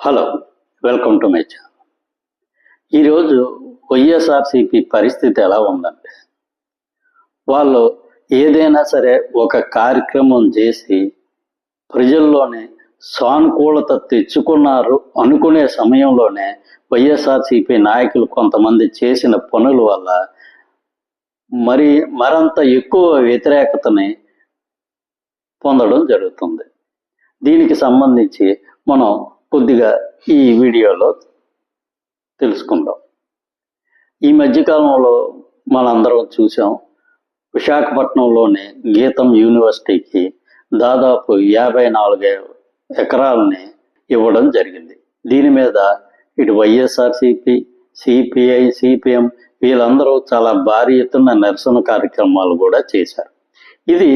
Hello welcome to my channel ఈరోజు వైఎస్ఆర్సిపి పరిస్థితి ఎలా ఉందంటే వాళ్ళు ఏదైనా సరే ఒక కార్యక్రమం చేసి ప్రజల్లోనే సానుకూలత తెచ్చుకున్నారు అనుకునే సమయంలోనే వైఎస్ఆర్సిపి నాయకులు కొంతమంది చేసిన పనుల వల్ల మరి మరంత ఎక్కువ వ్యతిరేకతని పొందడం జరుగుతుంది. దీనికి సంబంధించి మనం కొద్దిగా ఈ వీడియోలో తెలుసుకుందాం. ఈ మధ్యకాలంలో మనందరం చూసాం విశాఖపట్నంలోని గీతం యూనివర్సిటీకి దాదాపు యాభై నాలుగు ఎకరాలని ఇవ్వడం జరిగింది. దీని మీద ఇటు వైఎస్ఆర్సిపి సిపిఐ సిపిఎం వీళ్ళందరూ చాలా భారీ ఎత్తున నిరసన కార్యక్రమాలు కూడా చేశారు. ఇది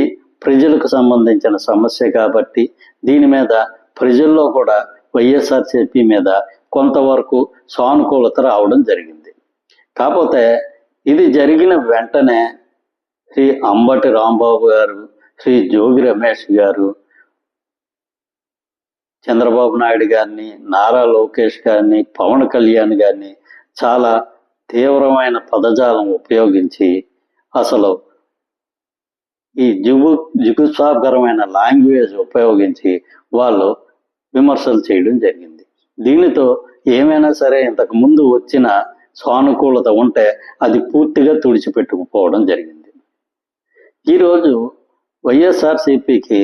ప్రజలకు సంబంధించిన సమస్య కాబట్టి దీని మీద ప్రజల్లో కూడా వైఎస్ఆర్సిపి మీద కొంతవరకు సానుకూలత రావడం జరిగింది. కాకపోతే ఇది జరిగిన వెంటనే శ్రీ అంబటి రాంబాబు గారు శ్రీ జోగి రమేష్ గారు చంద్రబాబు నాయుడు గారిని నారా లోకేష్ గారిని పవన్ కళ్యాణ్ గారిని చాలా తీవ్రమైన పదజాలం ఉపయోగించి అసలు ఈ జుగు జుగుత్సాహకరమైన లాంగ్వేజ్ ఉపయోగించి వాళ్ళు విమర్శలు చేయడం జరిగింది. దీనితో ఏమైనా సరే ఇంతకు ముందు వచ్చిన సానుకూలత ఉంటే అది పూర్తిగా తుడిచిపెట్టుకుపోవడం జరిగింది. ఈరోజు వైఎస్ఆర్సిపికి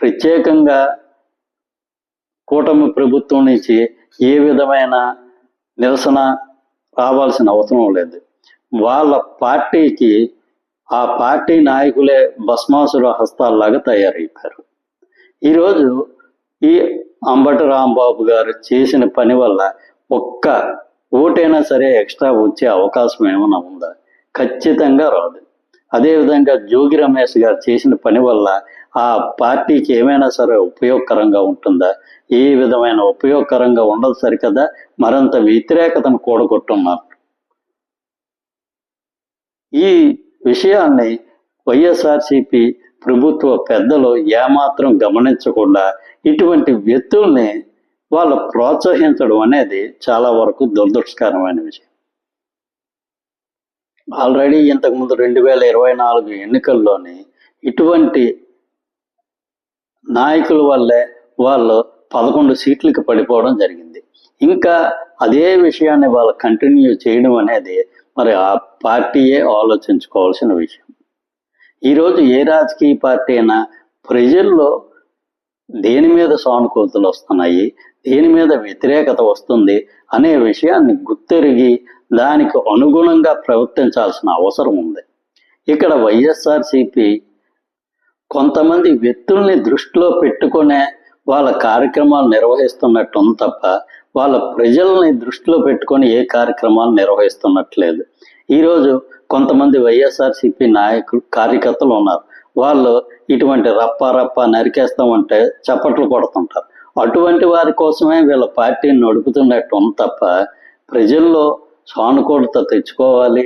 ప్రత్యేకంగా కూటమి ప్రభుత్వం నుంచి ఏ విధమైన నిరసన రావాల్సిన అవసరం లేదు. వాళ్ళ పార్టీకి ఆ పార్టీ నాయకులే భస్మాసుర హస్తాల్లాగా తయారైపోయారు. ఈరోజు ఈ అంబటి రాంబాబు గారు చేసిన పని వల్ల ఒక్క ఓటైనా సరే ఎక్స్ట్రా వచ్చే అవకాశం ఏమైనా ఉందా? ఖచ్చితంగా రాదు. అదేవిధంగా జోగి రమేష్ గారు చేసిన పని వల్ల ఆ పార్టీకి ఏమైనా సరే ఉపయోగకరంగా ఉంటుందా? ఏ విధమైన ఉపయోగకరంగా ఉండదు సరికదా? మరింత వ్యతిరేకతను కూడగొట్టున్నారు. ఈ విషయాన్ని వైఎస్ఆర్సిపి ప్రభుత్వ పెద్దలు ఏమాత్రం గమనించకుండా ఇటువంటి వ్యక్తుల్ని వాళ్ళు ప్రోత్సహించడం అనేది చాలా వరకు దురదృష్టకరమైన విషయం. ఆల్రెడీ ఇంతకుముందు రెండు వేల ఇరవై నాలుగు ఎన్నికల్లోని ఇటువంటి నాయకుల వల్లే వాళ్ళు పదకొండు సీట్లకి పడిపోవడం జరిగింది. ఇంకా అదే విషయాన్ని వాళ్ళు కంటిన్యూ చేయడం అనేది మరి ఆ పార్టీయే ఆలోచించుకోవాల్సిన విషయం. ఈరోజు ఏ రాజకీయ పార్టీ అయినా ప్రజల్లో దేని మీద సానుకూలతలు వస్తున్నాయి దేని మీద వ్యతిరేకత వస్తుంది అనే విషయాన్ని గుర్తెరిగి దానికి అనుగుణంగా ప్రవర్తించాల్సిన అవసరం ఉంది. ఇక్కడ వైఎస్ఆర్సిపి కొంతమంది వ్యక్తుల్ని దృష్టిలో పెట్టుకునే వాళ్ళ కార్యక్రమాలు నిర్వహిస్తున్నట్టు ఉంది తప్ప వాళ్ళ ప్రజల్ని దృష్టిలో పెట్టుకొని ఏ కార్యక్రమాలు నిర్వహిస్తున్నట్లేదు. ఈరోజు కొంతమంది వైఎస్ఆర్సిపి నాయకులు కార్యకర్తలు ఉన్నారు. వాళ్ళు ఇటువంటి రప్ప రప్ప నరికేస్తామంటే చప్పట్లు కొడుతుంటారు. అటువంటి వారి కోసమే వీళ్ళ పార్టీని నడుపుతున్నట్టు ఉంది తప్ప ప్రజల్లో సానుకూలత తెచ్చుకోవాలి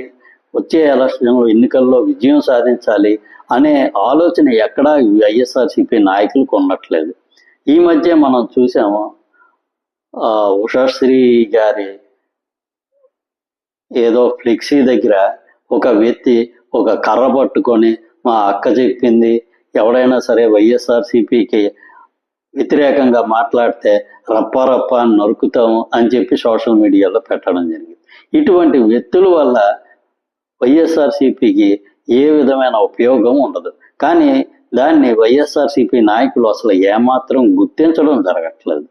వచ్చే ఎలక్షన్లో ఎన్నికల్లో విజయం సాధించాలి అనే ఆలోచన ఎక్కడా వైఎస్ఆర్సిపి నాయకులకు ఉండట్లేదు. ఈ మధ్య మనం చూసాము ఉషాశ్రీ గారి ఏదో ఫ్లెక్సీ దగ్గర ఒక వ్యక్తి ఒక కర్ర పట్టుకొని మా అక్క చెప్పింది. ఎవడైనా సరే వైఎస్ఆర్సీపీకి వ్యతిరేకంగా మాట్లాడితే రప్ప రప్ప అని నరుకుతాము అని చెప్పి సోషల్ మీడియాలో పెట్టడం జరిగింది. ఇటువంటి వ్యక్తుల వల్ల వైఎస్ఆర్సీపీకి ఏ విధమైన ఉపయోగం ఉండదు. కానీ దాన్ని వైఎస్ఆర్సీపీ నాయకులు అసలు ఏమాత్రం గుర్తించడం జరగట్లేదు.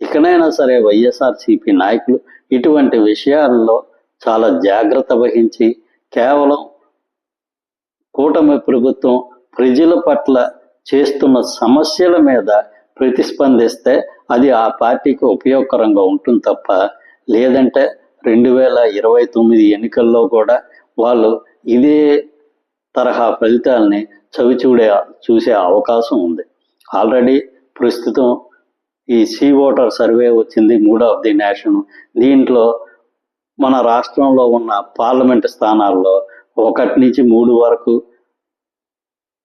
ఇకనైనా సరే వైఎస్ఆర్సీపీ నాయకులు ఇటువంటి విషయాల్లో చాలా జాగ్రత్త వహించి కేవలం కూటమి ప్రభుత్వం ప్రజల పట్ల చేస్తున్న సమస్యల మీద ప్రతిస్పందిస్తే అది ఆ పార్టీకి ఉపయోగకరంగా ఉంటుంది తప్ప లేదంటే రెండు వేల ఇరవై తొమ్మిది ఎన్నికల్లో కూడా వాళ్ళు ఇదే తరహా ఫలితాలని చవిచూడే చూసే అవకాశం ఉంది. ఆల్రెడీ ప్రస్తుతం ఈ సీ ఓటర్ సర్వే వచ్చింది మూడ్ ఆఫ్ ది నేషన్. దీంట్లో మన రాష్ట్రంలో ఉన్న పార్లమెంట్ స్థానాల్లో ఒకటి నుంచి మూడు వరకు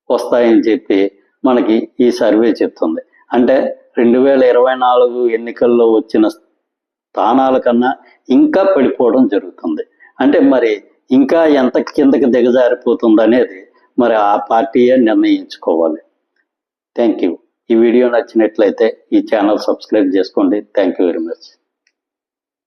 వస్తాయని చెప్పి మనకి ఈ సర్వే చెప్తుంది. అంటే రెండు వేల ఇరవై నాలుగు ఎన్నికల్లో వచ్చిన స్థానాల కన్నా ఇంకా పడిపోవడం జరుగుతుంది. అంటే మరి ఇంకా ఎంత కిందకి దిగజారిపోతుంది అనేది మరి ఆ పార్టీయే నిర్ణయించుకోవాలి. Thank you. ఈ వీడియో నచ్చినట్లయితే ఈ ఛానల్ సబ్స్క్రైబ్ చేసుకోండి. Thank you very much.